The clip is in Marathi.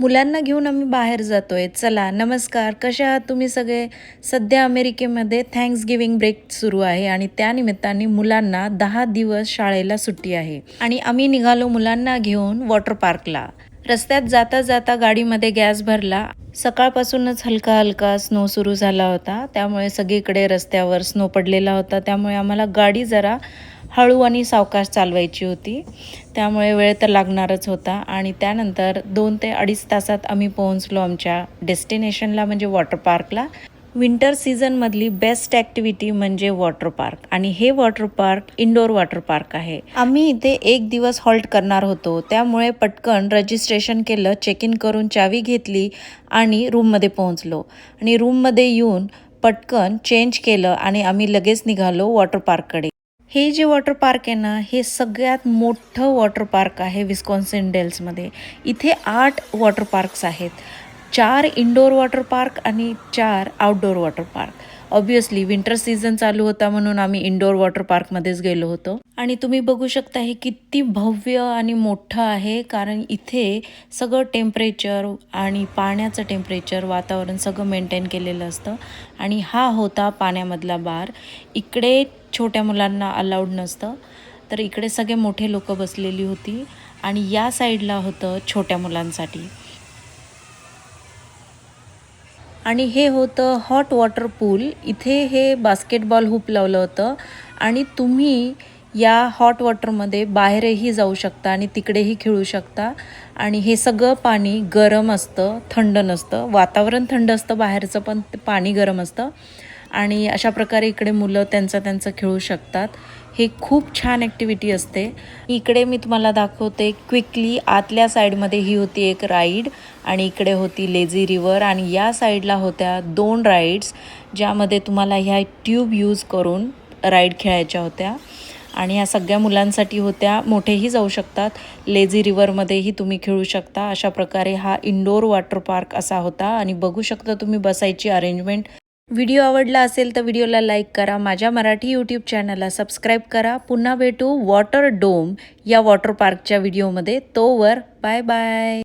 मुलांना घेऊन आम्ही बाहेर जातो आहे चला नमस्कार. कसे आहात तुम्ही सगळे? सध्या अमेरिकेमध्ये थँक्स गिविंग ब्रेक सुरू आहे आणि त्यानिमित्ताने मुलांना दहा दिवस शाळेला सुट्टी आहे. आणि आम्ही निघालो मुलांना घेऊन वॉटर पार्कला. रस्त्यात जाता जाता गाडीमध्ये गॅस भरला. सकाळपासूनच हलका हलका स्नो सुरू झाला होता. त्यामुळे सगळीकडे रस्त्यावर स्नो पडलेला होता. त्यामुळे आम्हाला गाडी जरा हळू आणि सावकाश चालवायची होती. त्यामुळे वेळ तर लागणारच होता. आणि त्यानंतर दोन ते अडीच तासात आम्ही पोहोचलो आमच्या डेस्टिनेशनला म्हणजे वॉटर पार्कला. विंटर सीझनमधली बेस्ट ॲक्टिव्हिटी म्हणजे वॉटर पार्क. आणि हे water park indoor water park आहे. आम्ही इथे एक दिवस हॉल्ट करणार होतो. त्यामुळे पटकन रजिस्ट्रेशन केलं चेक इन करून चावी घेतली आणि रूममध्ये पोहोचलो. आणि रूममध्ये येऊन पटकन चेंज केलं आणि आम्ही लगेच निघालो वॉटर पार्ककडे. हे जे वॉटर पार्क आहे ना हे सगळ्यात मोठं वॉटर पार्क आहे विस्कॉन्सिन डेल्समध्ये इथे आठ वॉटर पार्क्स आहेत. चार इंडोर वॉटर पार्क आणि चार outdoor water park obviously winter season चालू होता म्हणून आम्ही इंडोर वॉटर पार्कमध्येच गेलो होतो. आणि तुम्ही बघू शकता हे किती भव्य आणि मोठं आहे कारण इथे सगळं टेम्परेचर आणि पाण्याचं टेम्परेचर वातावरण सगळं मेंटेन केलेलं असतं. आणि हा होता पाण्यामधला बार. इकडे छोट्या मुलांना अलाउड नसतं. तर इकडे सगळे मोठे लोक बसलेली होती. आणि या साईडला होतं छोट्या मुलांसाठी. आणि हे होतं हॉट वॉटर पूल इथे हे बास्केटबॉल हूप लावलं होतं. आणि तुम्ही या हॉट वॉटरमध्ये बाहेरही जाऊ शकता आणि तिकडेही खेळू शकता. आणि हे सगळं पाणी गरम असतं थंड नसतं. वातावरण थंड असतं बाहेरचं पण पाणी गरम असतं. आणि अशा प्रकारे इकडे मुलं त्यांचं त्यांचं खेळू शकतात. हे खूप छान ॲक्टिव्हिटी असते. इकडे मी तुम्हाला दाखवते क्विकली आतल्या साईडमध्ये ही होती एक राईड आणि इकडे होती लेझी रिवर आणि या साईडला होत्या दोन राईड्स ज्यामध्ये तुम्हाला ह्या ट्यूब यूज करून राईड खेळायच्या होत्या. आणि ह्या सगळ्या मुलांसाठी होत्या. मोठेही जाऊ शकतात. लेझी रिव्हरमध्येही तुम्ही खेळू शकता. अशा प्रकारे हा इंडोर वॉटर पार्क असा होता. आणि बघू शकता तुम्ही बसायची अरेंजमेंट व्हिडिओ आवडला असेल तर व्हिडिओला लाईक करा माझ्या मराठी यूट्यूब चॅनलला सबस्क्राईब करा. पुन्हा भेटू वॉटर डोम या वॉटर पार्कच्या व्हिडिओमध्ये. तोवर बाय बाय.